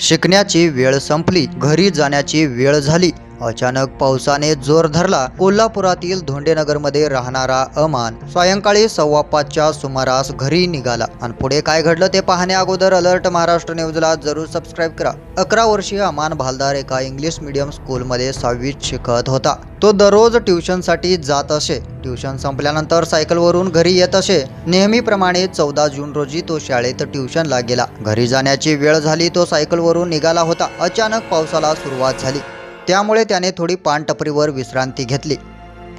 शिकण्याची वेळ संपली घरी जाण्याची वेळ झाली. अचानक पावसाने जोर धरला. कोल्हापुरातील धोंडेनगरमध्ये राहणारा अमान सायंकाळी सव्वा पाचच्या सुमारास घरी निघाला. आणि पुढे काय घडलं ते पाहण्या अगोदर अलर्ट महाराष्ट्र न्यूजला जरूर सबस्क्राईब करा. अकरा वर्षीय अमान भालदार एका इंग्लिश मीडियम स्कूलमध्ये सहावीत शिकत होता. तो दररोज ट्युशनसाठी जात असे. ट्युशन संपल्यानंतर सायकलवरून घरी येत असे. नेहमीप्रमाणे चौदा जून रोजी तो शाळेत ट्युशनला गेला. घरी जाण्याची वेळ झाली तो सायकलवरून निघाला होता. अचानक पावसाला सुरुवात झाली. त्यामुळे त्याने थोडी पानटपरीवर विश्रांती घेतली.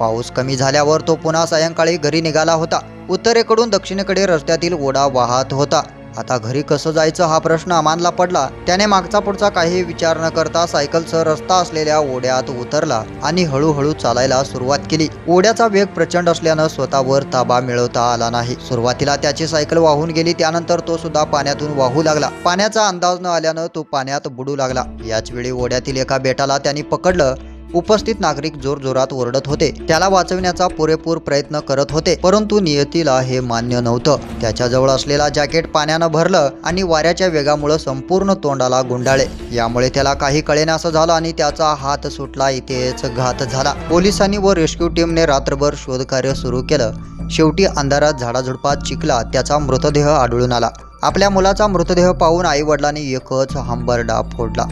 पाऊस कमी झाल्यावर तो पुन्हा सायंकाळी घरी निघाला होता. उत्तरेकडून दक्षिणेकडे रस्त्यातील ओढा वाहत होता. आता घरी कसं जायचं हा प्रश्न अमानला पडला. त्याने मागचा पुढचा काही विचार न करता सायकलसह रस्ता असलेल्या ओढ्यात उतरला आणि हळूहळू चालायला सुरुवात केली. ओढ्याचा वेग प्रचंड असल्यानं स्वतःवर ताबा मिळवता आला नाही. सुरुवातीला त्याची सायकल वाहून गेली त्यानंतर तो सुद्धा पाण्यातून वाहू लागला. पाण्याचा अंदाज न आल्यानं तो पाण्यात बुडू लागला. याच वेळी ओढ्यातील एका बेटाला त्यांनी पकडलं उपस्थित नागरिक जोरजोरात ओरडत होते. त्याला वाचविण्याचा पुरेपूर प्रयत्न करत होते परंतु नियतीला हे मान्य नव्हतं. त्याच्याजवळ असलेला जॅकेट पाण्यानं भरलं आणि वाऱ्याच्या वेगामुळे संपूर्ण तोंडाला गुंडाळे यामुळे त्याला काही कळेनासं झालं आणि त्याचा हात सुटला इथेच घात झाला. पोलिसांनी व रेस्क्यू टीमने रात्रभर शोधकार्य सुरू केलं. शेवटी अंधारात झाडाझुडपात चिखला त्याचा मृतदेह आढळून आला. आपल्या मुलाचा मृतदेह पाहून आई वडिलांनी एकच हंबरडा फोडला.